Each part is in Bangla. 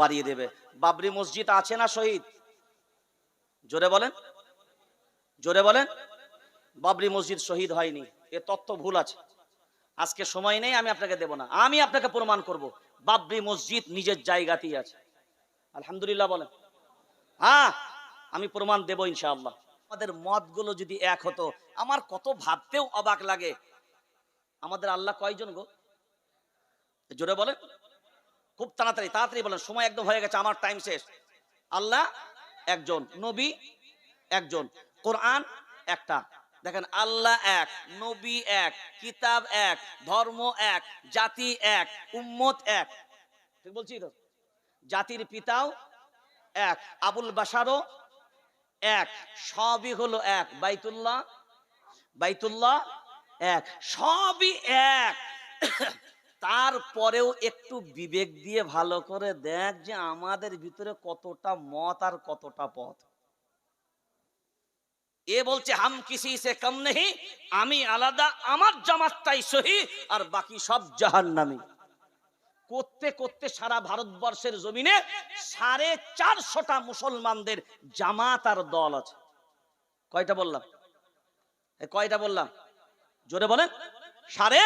বাড়িয়ে দেবে। বাবরি মসজিদ আছে না শহীদ? জোরে বলেন। জোরে বলেন। বাবরি মসজিদ শহীদ হয়নি। এ তত্ত্ব ভুল আছে। আজকে সময় নেই, আমি আপনাকে দেব না। আমি আপনাকে প্রমাণ করব। বাবরি মসজিদ নিজের জায়গাতেই আছে। আলহামদুলিল্লাহ বলেন। হ্যাঁ আমি প্রমাণ দেব ইনশাআল্লাহ। আমাদের মতগুলো যদি এক হতো, আমার কত ভাবতেও অবাক লাগে। আমাদের আল্লাহ কয়জন গো? জোরে বলেন। খুব তাড়াতাড়ি তাড়াতাড়ি বলেন, সময় একদম হয়ে গেছে, আমার টাইম শেষ। আল্লাহ একজন, নবী একজন, কোরআন একটা। দেখেন, আল্লাহ এক, নবী এক, কিতাব এক, ধর্ম এক, জাতি এক, উম্মত এক। ঠিক বলছি তো? জাতির পিতাও এক, আবুল বাসারও এক, সবই হলো এক। বাইতুল্লাহ বাইতুল্লাহ এক, সবই এক। তারপরেও একটু বিবেক দিয়ে ভালো করে দেখ যে আমাদের ভিতরে কতটা মত আর কতটা পথ। এ বলছে, হাম কিসি সে কম নেই আমি আলাদা, আমার জামাতটাই সহি, আর বাকি সব জাহান নামি করতে করতে সারা ভারতবর্ষের জমিনে সাড়ে চারশোটা মুসলমানদের জামাত আর দল আছে। কয়টা বললাম? কয়টা বললাম? জোরে বলেন। সাড়ে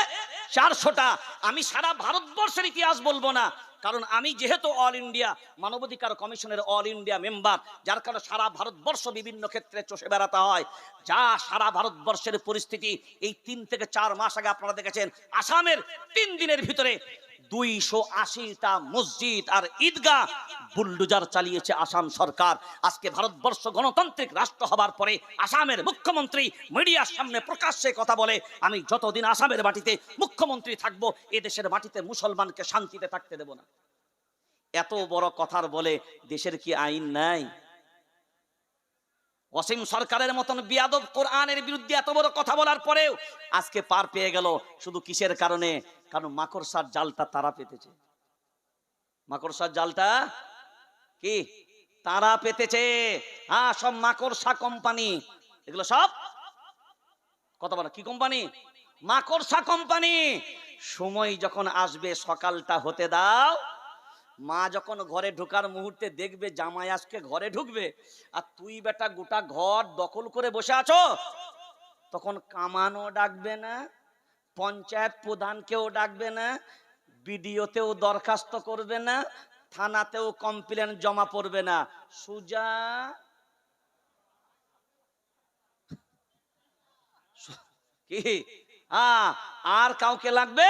চারশোটা। আমি সারা ভারতবর্ষের ইতিহাস বলব না, কারণ আমি যেহেতু অল ইন্ডিয়া, মানবাধিকার কমিশনের অল ইন্ডিয়া মেম্বার, যার কারণে সারা ভারতবর্ষ বিভিন্ন ক্ষেত্রে চষে বেড়াতে হয়। যা সারা ভারতবর্ষের পরিস্থিতি এই তিন থেকে চার মাস আগে আপনারা দেখেছেন, আসামের তিন দিনের ভিতরে দুইশো আশিটা মসজিদ আর ঈদগাহ বুলডুজার চালিয়েছে আসাম সরকার। আজকে ভারতবর্ষ গণতান্ত্রিক রাষ্ট্র হবার পরে আসামের মুখ্যমন্ত্রী মিডিয়ার সামনে প্রকাশ্যে কথা বলে, আমি যতদিন আসামের মাটিতে মুখ্যমন্ত্রী থাকব, এ দেশের মাটিতে মুসলমানকে শান্তিতে থাকতে দেব না। এত বড় কথার বলে দেশের কি আইন নাই? অসীম সরকারের মতন বিয়াদব কোরআনের বিরুদ্ধে এত বড় কথা বলার পরেও আজকে পার পেয়ে গেল শুধু কিসের কারণে? কারণ মাকড়সার জালটা তারা পেতেছে। মাকড়সার জালটা কি? তারা পেতেছে। হ্যাঁ সব মাকড়সা কোম্পানি। এগুলো সব কত বড়? কি কোম্পানি? মাকড়সা কোম্পানি। সময় যখন আসবে সকালটা হতে দাও। মা যখন ঘরে ঢোকার মুহূর্তে দেখবে জামাই আজকে ঘরে ঢুকবে, আর তুই বেটা গোটা ঘর দখল করে বসে আছো? তখন কামানো ডাকবে না, পঞ্চায়েত প্রধানকেও ডাকবে না, বিডিওতেও দরখাস্ত করবে না, থানাতেও কমপ্লেন জমা পড়বে না। সুজা কি? হ্যাঁ আর কাউকে লাগবে?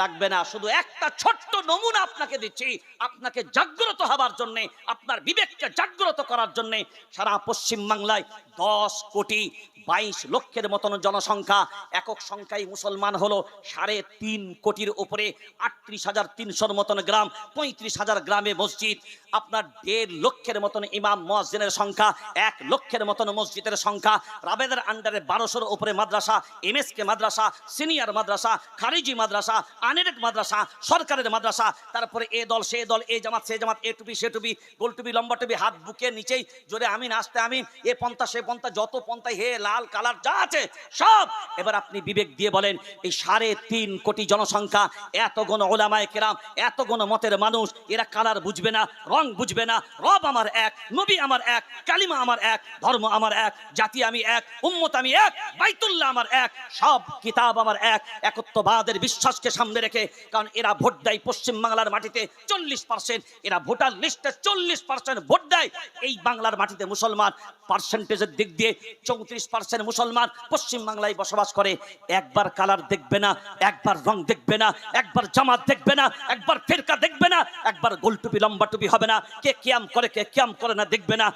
লাগবে না। শুধু একটা ছোট্ট নমুনা আপনাকে দিচ্ছি। আপনাকে জাগ্রত হবার জন্য, আপনার বিবেককে জাগ্রত করার জন্য সারা পশ্চিম বাংলায় দশ কোটি বাইশ লক্ষের মতন জনসংখ্যা, একক সংখ্যায় মুসলমান হলো সাড়ে তিন কোটির উপরে আটত্রিশ হাজার তিনশোর মতন গ্রাম, পঁয়ত্রিশ হাজার গ্রামে মসজিদ। আপনার দেড় লক্ষের মতন ইমাম মসজিদের সংখ্যা, এক লক্ষের মতন মসজিদের সংখ্যা। রাবেদের আন্ডারে বারোশোর উপরে মাদ্রাসা, এমএসকে মাদ্রাসা সিনিয়র মাদ্রাসা, খারিজি মাদ্রাসা আনেরেট মাদ্রাসা, সরকারের মাদ্রাসা, তারপরে এ দল, সে দল, এ জামাত, সে জামাত, এ টুপি, সে টুপি, গোল টুপি, লম্বা টুপি, হাত বুকে নিচেই জোরে আমি নাচতে আমি এ পন্থা, সে পন্থা, যত পন্থায় হে লাল কালার, যা আছে সব। এবার আপনি বিবেক দিয়ে বলেন, এই সাড়ে তিন কোটি জনসংখ্যা, এত গণ ওলামায় কেরাম, এত গণ মতের মানুষ, এরা কালার বুঝবে না, রং বুঝবে না, রব আমার এক, নবী আমার এক, কালিমা আমার এক, ধর্ম আমার এক, জাতি আমি এক, উম্মত আমি এক, বাইতুল্লাহ আমার এক, সব কিতাব আমার এক একত্ববাদের বিশ্বাসকে সামনে রেখে, কারণ এরা ভোট দেয় পশ্চিম বাংলার মাটিতে চল্লিশ পার্সেন্ট এরা ভোটার লিস্টে চল্লিশ পার্সেন্ট ভোট দেয়। এই বাংলার মাটিতে মুসলমান পার্সেন্টেজের দিক দিয়ে চৌত্রিশ পার্সেন্ট মুসলমান পশ্চিম বাংলায় বসবাস করে। একবার কালার দেখবে না, একবার রং দেখবে না, একবার জামাত দেখবে না, একবার ফেরকা দেখবে না, একবার গোল টুপি লম্বা টুপি হবে না, কে কিয়াম করে, কে কিয়াম করে না দেখবে না।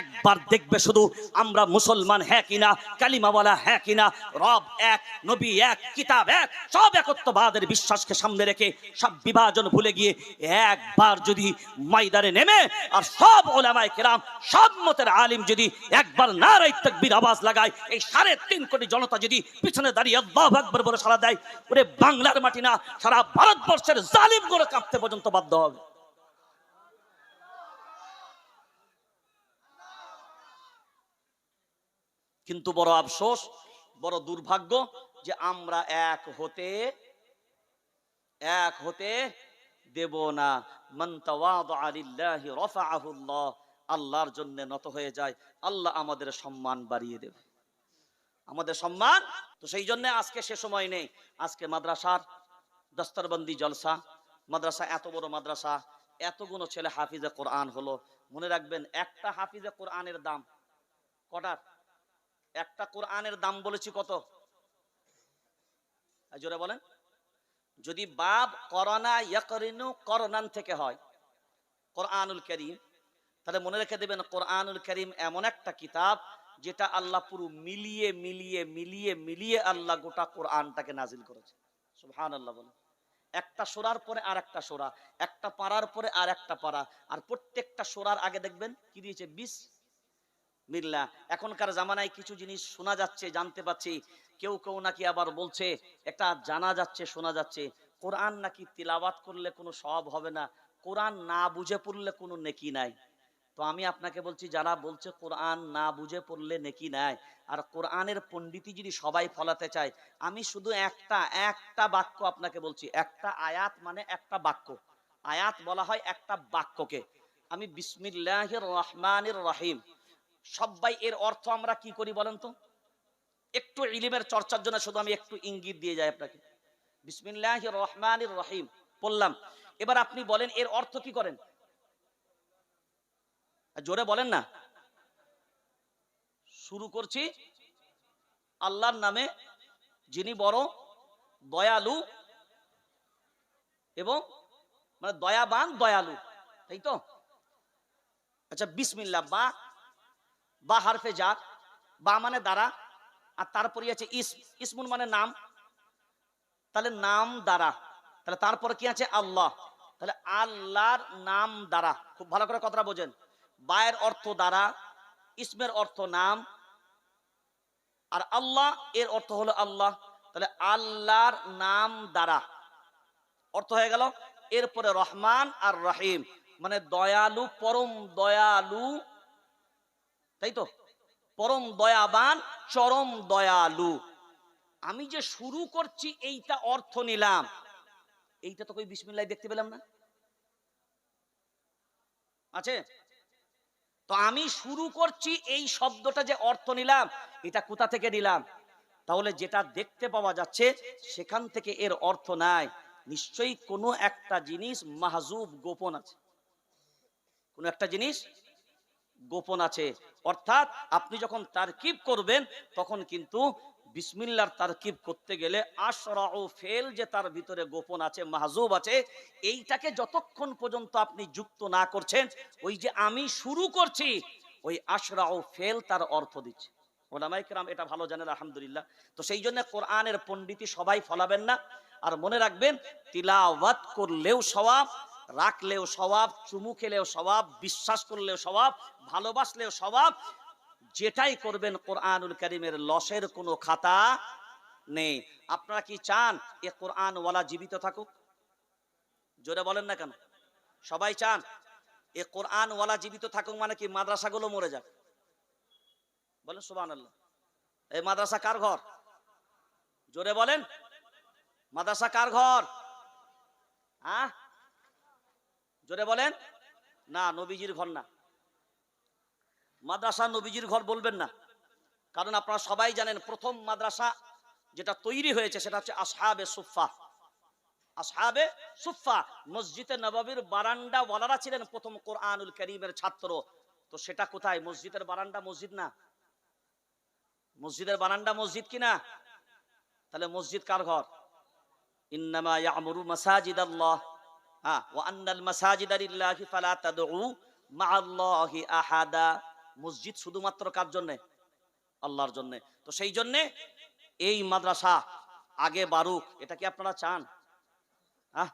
একবার দেখবে শুধু আমরা মুসলমান হ্যাঁ কিনা, কালিমাওয়ালা হ্যাঁ কিনা, রব এক, নবী এক কিতাব, এক, সব একত্ববাদের বিশ্বাসকে সামনে রেখে সব বিভাজন ভুলে গিয়ে একবার যদি ময়দানে নেমে আর সব ওলামায় কেরাম, সব মতের আলিম যদি একবার নারাই তকবির আওয়াজ লাগায়, এই সাড়ে তিন কোটি জনতা যদি পিছনে দাঁড়িয়ে আল্লাহ আকবর বলে সারা দেয়, ওরে বাংলার মাটি না, সারা ভারতবর্ষের জালিম করে কাঁপতে পর্যন্ত বাধ্য হবে। কিন্তু বড় আফসোস, বড় দুর্ভাগ্য যে আমরা এক হতে এক হতে দেব না। আল্লাহ, আল্লাহর জন্য নত হয়ে যায়। আল্লাহ আমাদের সম্মান বাড়িয়ে দেবে। আমাদের সম্মান? তো সেই জন্য আজকে সে সময় নেই। আজকে মাদ্রাসার দস্তরবন্দি জলসা। মাদ্রাসা এত বড় মাদ্রাসা। এতগুলো ছেলে হাফিজে কোরআন হলো। মনে রাখবেন, একটা হাফিজে কোরআনের দাম কটার? একটা কোরআনের দাম বলেছি কত? জোরে বলেন। যদি বাব করোনা ইয়াকরিনু করোনান থেকে হয়, কোরআনুল করিম, তাহলে মনে রেখে দেবেন কোরআনুল করিম এমন একটা কিতাব যেটা আল্লাহ পুরো মিলিয়ে মিলিয়ে মিলিয়ে মিলিয়ে আল্লাহ গোটা কোরআনটাকে নাজিল করেছে। সুবহান আল্লাহ বলে একটা সোরার পরে আর একটা সোরা, একটা পাড়ার পরে আর একটা পাড়া আর প্রত্যেকটা সোরার আগে দেখবেন কি দিয়েছে? বিশ মিল্লা এখনকার জামানায় কিছু জিনিস শোনা যাচ্ছে, জানতে পাচ্ছি। কেউ কেউ নাকি আবার বলছে, একটা জানা যাচ্ছে, শোনা যাচ্ছে, কোরআন নাকি তিলাবাত করলে কোনো সব হবে না, কোরআন না বুঝে পড়লে কোনো নেকি নাই। তো আমি আপনাকে বলছি, যারা বলছে কোরআন না বুঝে পড়লে নেকি নাই, আর কোরআনের পণ্ডিতি যদি সবাই ফলাতে চায়, আমি শুধু একটা একটা বাক্য আপনাকে বলছি, একটা আয়াত মানে একটা বাক্য। আয়াত বলা হয় একটা বাক্যকে। আমি বিসমিল্লাহির রহমানের রহিম। সবাই এর অর্থ আমরা কি করি বলেন তো? একটু ইলিমের চর্চার জন্য শুধু আমি একটু ইঙ্গিত দিয়ে যাই আপনাকে। বিসমিল্লাহ রহমানির রহিম, বললাম, এবার আপনি বলেন এর অর্থ কি করেন? জোরে বলেন না। শুরু করছি, আল্লাহর নামে যিনি বড়, দয়ালু এবং মানে দয়াবান দয়ালু, তাই তো? আচ্ছা বিসমিল্লাহ, বা হারফে জাত বা মানে দ্বারা আর তারপরে আছে ইস, ইসমুন মানে নাম। তাহলে নাম দ্বারা। তাহলে তারপরে কি আছে? আল্লাহ। তাহলে আল্লাহর নাম দ্বারা। খুব ভালো করে কথাটা বোঝেন। বায়ের অর্থ দ্বারা, ইসমের অর্থ নাম। আর আল্লাহ, এর অর্থ হলো আল্লাহ। তাহলে আল্লাহর নাম দ্বারা। অর্থ হয়ে গেল, এরপরে রহমান আর রহিম। মানে দয়ালু, পরম দয়ালু। তাই তো? পরম দয়াবান, চরম দয়ালু। আমি যে শুরু করছি, এইটা অর্থ নিলাম। এইটা তো কই বিসমিল্লাহ দেখতে পেলাম না? আছে? তো আমি শুরু করছি, এই শব্দটা যে অর্থ নিলাম, এটা কোথা থেকে নিলাম? তাহলে যেটা দেখতে পাওয়া যাচ্ছে, সেখান থেকে এর অর্থ নাই। নিশ্চয়ই কোনো একটা জিনিস মাহজুব গোপন আছে। কোনো একটা জিনিস গোপন আছে। অর্থাৎ আপনি যখন তারকিব করবেন, তখন কিন্তু বিসমিল্লার তারকিব করতে গেলে আশরা ও ফেল যে তার ভিতরে গোপন আছে, মাহজুব আছে, এইটাকে যতক্ষণ পর্যন্ত আপনি যুক্ত না করছেন, ওই যে আমি শুরু করছি, ওই আশরা ও ফেল তার অর্থ দিচ্ছে। ওলামাইকরাম এটা ভালো জানেন, আলহামদুলিল্লাহ। তো সেই জন্য কোরআনের পণ্ডিতি সবাই ফলাবেন না। আর মনে রাখবেন, তিলাওয়াত করলেও সওয়াব রাখলেও স্বভাব, চুমু খেলেও স্বভাব, বিশ্বাস করলেও স্বভাব, ভালোবাসলেও স্বভাব, যেটাই করবেন কোরআনুল করিমের লসের কোনো খাতা নেই। আপনারা কি চান এ কোরআন ওয়ালা জীবিত থাকুক? জোরে বলেন না কেন? সবাই চান এ কোরআন ওয়ালা জীবিত থাকুক মানে কি মাদ্রাসাগুলো মরে যাক? বলেন সুবান এই মাদ্রাসা কার ঘর? জোরে বলেন। মাদ্রাসা কার ঘর? হ্যাঁ জোরে বলেন? না, নবীজির ঘর না। মাদ্রাসা নবীজির ঘর বলবেন না। কারণ আপনারা সবাই জানেন, প্রথম মাদ্রাসা যেটা তৈরি হয়েছে সেটা হচ্ছে আসহাবে সুফা আসহাবে সুফা মসজিদে নবাবির বারান্দা ওয়ালারা ছিলেন প্রথম কোরআনুল করিমের ছাত্র। তো সেটা কোথায়? মসজিদের বারান্দা মসজিদ না? মসজিদের বারান্দা মসজিদ কিনা তাহলে মসজিদ কার ঘর? ইন্নামা ইয়ামুরু মাসাজিদ আল্লাহ মাসাজিদ শুধুমাত্র কার জন্য? আল্লাহর জন্য। তো সেই এই মাদ্রাসা, আগে বারুক, এটা কি আপনারা চান? হ্যাঁ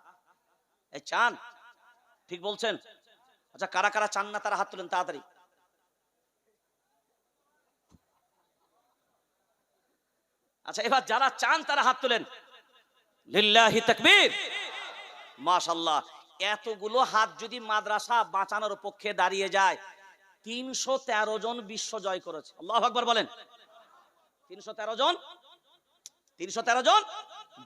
চান? ঠিক বলছেন? আচ্ছা কারা কারা চান না তারা হাত তুলেন তাড়াতাড়ি। আচ্ছা এবার যারা চান তারা হাত তুলেন। লিল্লাহি মাশাল্লাহ, এতগুলো হাত যদি মাদ্রাসা বাঁচানোর পক্ষে দাঁড়িয়ে যায়, তিনশো তেরো জন বিশ্ব জয় করেছে। আল্লাহ আকবর বলেন। তিনশো তেরো জন? তিনশো তেরো জন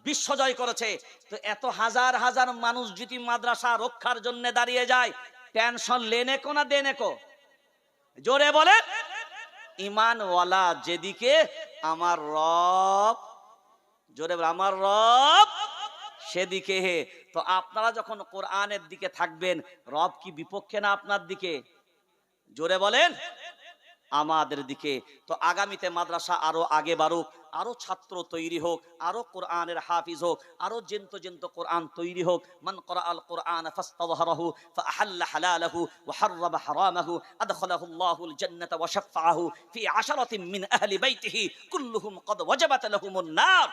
বিশ্বজয় করেছে। তো এত হাজার হাজার মানুষ যদি মাদ্রাসা রক্ষার জন্য দাঁড়িয়ে যায়, টেনশন লেনে কো না দেনে কো? জোরে বলে ইমানওয়ালা যেদিকে আমার রব, জোরে আমার রব সেদিকে হে। তো আপনারা যখন কোরআনের দিকে থাকবেন, রব কি বিপক্ষে না আপনার দিকে? জোরে বলেন। আমাদের দিকে। তো আগামীতে মাদ্রাসা আরও আগে বাড়ুক, আরও ছাত্র তৈরি হোক, আরও কোরআনের হাফিজ হোক, আরও জেন্ত জেন্ত কোরআন তৈরি হোক। মান করা আল কোরআন ফাস্তাযহারাহু ফাআহাল্লা হালালাহু ওয়া হাররামা হারামাহু আদখালাহু আল্লাহুল জান্নাতা ওয়া শাফাআহু ফি আশারাতিন মিন আহলি বাইতিহি কুল্লুহুম ক্বাদ ওয়াজাবাত লাহুমুন নার।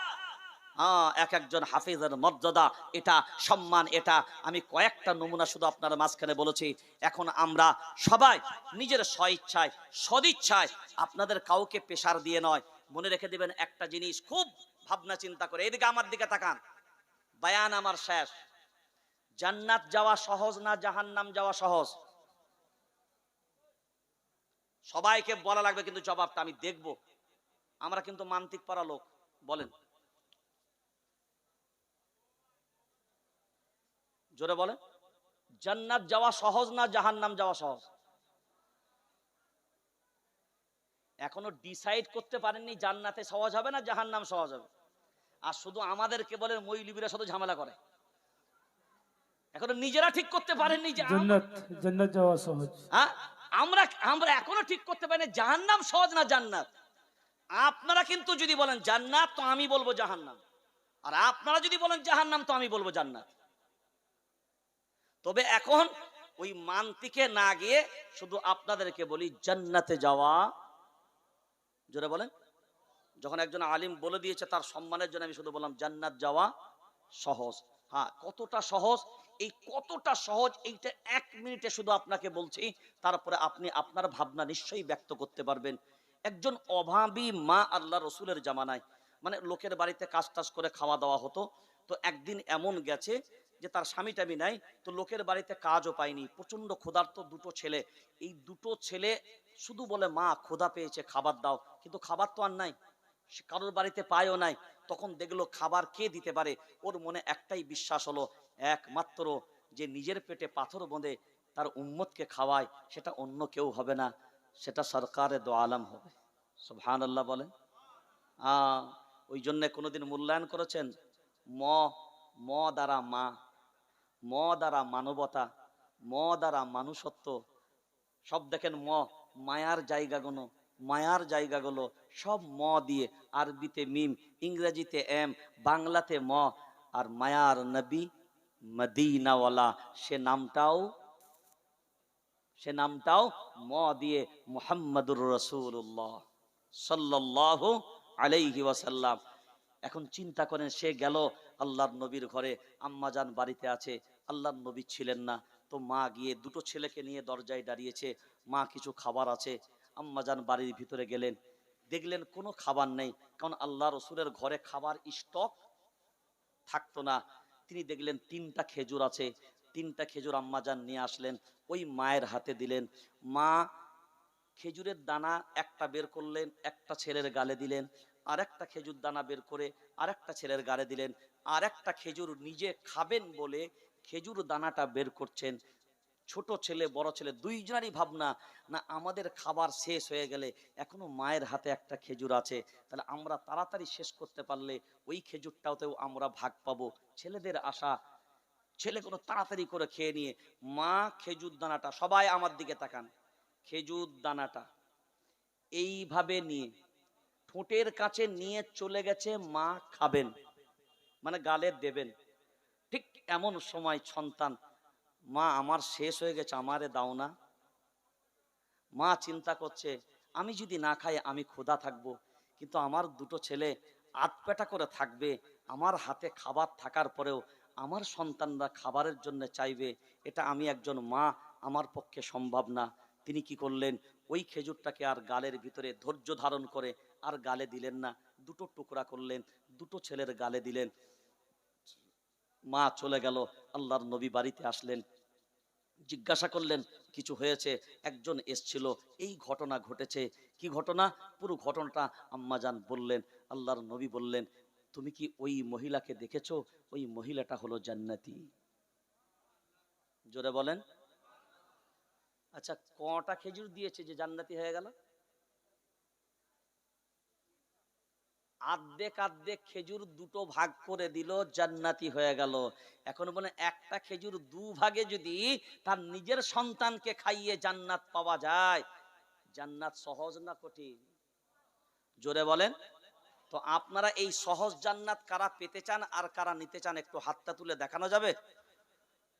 এক একজন হাফিজের মর্যাদা, এটা সম্মান, এটা আমি কয়েকটা নমুনা শুধু আপনার মাঝখানে বলেছি। এখন আমরা সবাই নিজের সদিচ্ছায় আপনাদের কাউকে পেশার দিয়ে নয়। মনে রেখে দিবেন একটা জিনিস, খুব ভাবনা চিন্তা করে, এদিকে আমার দিকে তাকান। বায়ান আমার শেষ। জান্নাত যাওয়া সহজ না জাহান্নাম যাওয়া সহজ? সবাইকে বলা লাগবে, কিন্তু জবাবটা আমি দেখব। আমরা কিন্তু মান্তিক পারা লোক, বলেন। জোরে বলে জান্নাত যাওয়া সহজ না জাহান্নাম যাওয়া সহজ? এখনও ডিসাইড করতে পারেননি জান্নাতে সহজ হবে না জাহান্নাম সহজ হবে। আর শুধু আমাদেরকে বলেন মইলিবিরা শুধু ঝামেলা করে। এখনও নিজেরা ঠিক করতে পারেননি যে জান্নাত জান্নাত যাওয়া সহজ। হ্যাঁ? আমরা আমরা এখনও ঠিক করতে পারিনি জাহান্নাম সহজ না জান্নাত? আপনারা কিন্তু যদি বলেন জান্নাত তো আমি বলব জাহান্নাম। আর আপনারা যদি বলেন জাহান্নাম তো আমি বলব জান্নাত। তবে এখন ওই মান্তিকে না গিয়ে শুধু আপনাদেরকে বলি, জান্নাতে যাওয়া। জোরে বলেন। যখন একজন আলিম বলে দিয়েছে তার সম্মানের জন্য আমি শুধু বললাম, জান্নাত যাওয়া সহজ। হ্যাঁ কতটা সহজ? এই কতটা সহজ, এইটা এক মিনিটে শুধু আপনাকে বলছি, তারপরে আপনি আপনার ভাবনা নিশ্চয়ই ব্যক্ত করতে পারবেন। একজন অভাবী মা আল্লাহ রসুলের জামানায়। মানে লোকের বাড়িতে কাজ টাজ করে খাওয়া দাওয়া হতো। তো একদিন এমন গেছে যে তার স্বামী টামি নাই তো লোকের বাড়িতে কাজও পায়নি। প্রচণ্ড ক্ষুধার্ত দুটো ছেলে। এই দুটো ছেলে শুধু বলে মা ক্ষুধা পেয়েছে খাবার দাও। কিন্তু খাবার তো আর নাই। কারোর বাড়িতে পায়ও নাই। তখন দেখল খাবার কে দিতে পারে? ওর মনে একটাই বিশ্বাস হলো একমাত্র যে নিজের পেটে পাথর বঁধে তার উম্মতকে খাওয়ায় সেটা অন্য কেউ হবে না। সেটা সরকারে দো আলম হবে। সুবহান আল্লাহ বলেন। আহ, ওই জন্য কোনোদিন মূল্যায়ন করেছেন? ম ম দ্বারা মা, ম দ্বারা মানবতা, ম দ্বারা মানুষত্ব। সব দেখেন ম, মায়ার জায়গাগুলো মায়ার জায়গাগুলো সব ম দিয়ে আরবিতে মিম, ইংরেজিতে এম, বাংলাতে ম আর মায়ার নবী মদিনাওয়ালা। সে নামটাও সে নামটাও ম দিয়ে মুহাম্মাদুর রসুল্লাহ সাল্লাহ আলাইহি ওয়াসাল্লাম। এখন চিন্তা করেন, সে গেল আল্লাহর নবীর ঘরে আম্মাজান বাড়িতে আছে, আল্লাহর নবী ছিলেন না, তো মা গিয়ে দুটো ছেলেকে নিয়ে দরজায় দাঁড়িয়েছে, মা কিছু খাবার আছে আম্মাজান বাড়ির ভিতরে গেলেন। দেখলেন কোনো খাবার নেই, কারণ আল্লাহ রসুলের ঘরে খাবার স্টক থাকতো না। তিনি দেখলেন তিনটা খেজুর আছে, তিনটা খেজুর আম্মাজান নিয়ে আসলেন, ওই মায়ের হাতে দিলেন। মা খেজুরের দানা একটা বের করলেন, একটা ছেলের গালে দিলেন আর একটা খেজুর দানা বের করে আর একটা ছেলের গালে দিলেন আর একটা খেজুর নিজে খাবেন বলে খেজুর দানাটা বের করছেন। ছোট ছেলে, বড় ছেলে, দুইজনারই ভাবনা, না, আমাদের খাবার শেষ হয়ে গেলে এখনও মায়ের হাতে একটা খেজুর আছে, তাহলে আমরা তাড়াতাড়ি শেষ করতে পারলে ওই খেজুরটাতেও আমরা ভাগ পাবো। ছেলেদের আশা, ছেলে কোনো তাড়াতাড়ি করে খেয়ে নিয়ে, মা, খেজুর দানাটা সবাই আমার দিকে তাকান। খেজুর দানাটা। এইভাবে নিয়ে, ঠোঁটের কাছে নিয়ে চলে গেছে মা খাবেন মানে গালে দেবেন। ঠিক এমন সময় সন্তান, মা, আমার শেষ হয়ে গেছে, আমারে দাও না। মা চিন্তা করছে, আমি যদি না খাই, আমি ক্ষুধা থাকব। কিন্তু আমার দুটো ছেলে আধপেটা করে থাকবে, আমার হাতে খাবার থাকার পরেও আমার সন্তানরা খাবারের জন্য চাইবে, এটা আমি একজন মা, আমার পক্ষে সম্ভব না। তিনি কি করলেন? ওই খেজুরটাকে আর গালের ভিতরে ধৈর্য ধারণ করে আর গালে দিলেন না। দুটো টুকরা করলেন, দুটো ছেলের গালে দিলেন। মা চলে গেল, আল্লাহর নবী বাড়িতে আসলেন। জিজ্ঞাসা করলেন, কিছু হয়েছে? একজন এসছিল, এই ঘটনা ঘটেছে। কি ঘটনা? পুরো ঘটনাটা আম্মাজান বললেন। আল্লাহর নবী বললেন, তুমি কি ওই মহিলাকে দেখেছ? ওই মহিলাটা হলো জান্নাতি। জোরে বলেন। আচ্ছা কটা খেজুর দিয়েছে যে জান্নাতি হয়ে গেল? আর্ধেক আর্ধেক খেজুর দুটো ভাগ করে দিল, জান্নাতি হয়ে গেল। এখন বলে একটা খেজুর দু ভাগে যদি তার নিজের সন্তানকে খাইয়ে জান্নাত পাওয়া যায়, জান্নাত সহজ না কঠিন? জোরে বলেন। তো আপনারা এই সহজ জান্নাত কারা পেতে চান আর কারা নিতে চান একটু হাতটা তুলে দেখানো যাবে?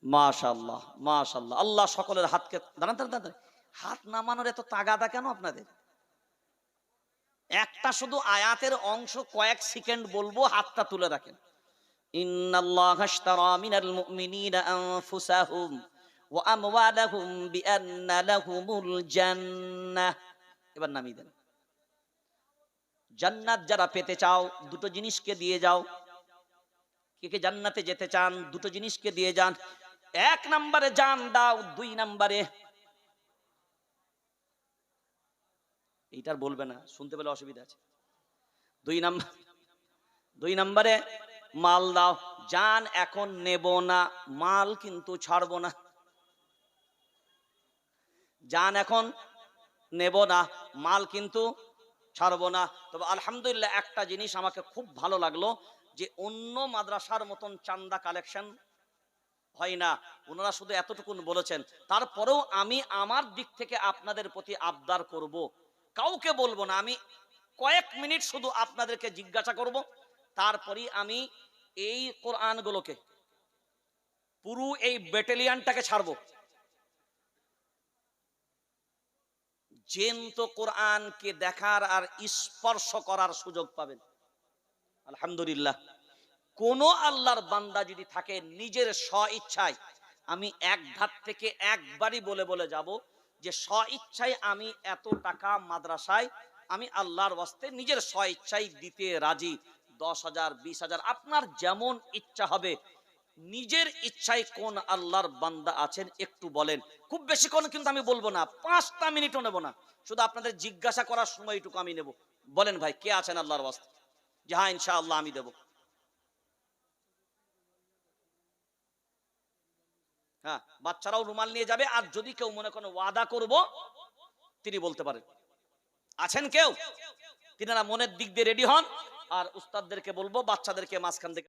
মাশাল্লাহ মাশাল্লাহ আল্লাহ সকলের হাতকে, দাঁড়ান দাঁড়ান হাত নামানোর এত তাগাদা কেন আপনাদের? একটা শুধু আয়াতের অংশ কয়েক সেকেন্ড বলব, হাতটা তুলে রাখেন। এবার নামিয়ে দেন। জান্নাত যারা পেতে চাও, দুটো জিনিসকে দিয়ে যাও। কে কে জান্নাতে যেতে চান, দুটো জিনিসকে দিয়ে যান। এক নম্বরে জান দাও, দুই নম্বরে। এইটার বলবে না, শুনতে পেলে অসুবিধা আছে। দুই নাম্বার দুই নম্বরে, মাল দাও। জান এখন নেব না, মাল কিন্তু ছাড়বো না। জান এখন নেব না, মাল কিন্তু ছাড়বো না। তবে আলহামদুলিল্লাহ একটা জিনিস আমাকে খুব ভালো লাগল, যে অন্য মাদ্রাসার মতন চান্দা কালেকশন হয় না। ওনারা শুধু এতটুকুন বলেছেন, তারপরেও আমি আমার দিক থেকে আপনাদের প্রতি আবদার করব। কাউকে বলব না, আমি কয়েক মিনিট শুধু আপনাদেরকে জিজ্ঞাসা করব, তারপরই আমি এই কোরআনগুলোকে, পুরো এই ব্যাটালিয়ানটাকে ছাড়বো। জেন্ত কোরআনকে দেখার আর স্পর্শ করার সুযোগ পাবেন। আলহামদুলিল্লাহ। কোন আল্লাহর বান্দা যদি থাকে নিজের স্ব ইচ্ছায় আমি এক ধার থেকে একবারই বলে বলে যাব যে স্ব ইচ্ছায় আমি এত টাকা মাদ্রাসায় আমি আল্লাহর ওয়াস্তে নিজের স্ব ইচ্ছায় দিতে রাজি। দশ হাজার, বিশ হাজার, আপনার যেমন ইচ্ছা হবে, নিজের ইচ্ছায় কোন আল্লাহর বান্দা আছেন একটু বলেন। খুব বেশিক্ষণ কিন্তু আমি বলব না, পাঁচটা মিনিটও নেব না, শুধু আপনাদের জিজ্ঞাসা করার সময় সময়টুকু আমি নেব। বলেন ভাই, কে আছেন আল্লাহর ওয়াস্তে? যে হ্যাঁ ইনশাআল্লাহ আমি দেব। হ্যাঁ বাচ্চারাও রুমাল নিয়ে যাবে, আর যদি কেউ মনে করেন ওয়াদা করব, তিনি বলতে পারেন আছেন কেউ? তিনারা মনের দিক দিয়ে রেডি হন, আর উস্তাদদেরকে বলব, বাচ্চাদেরকে মাঝখান থেকে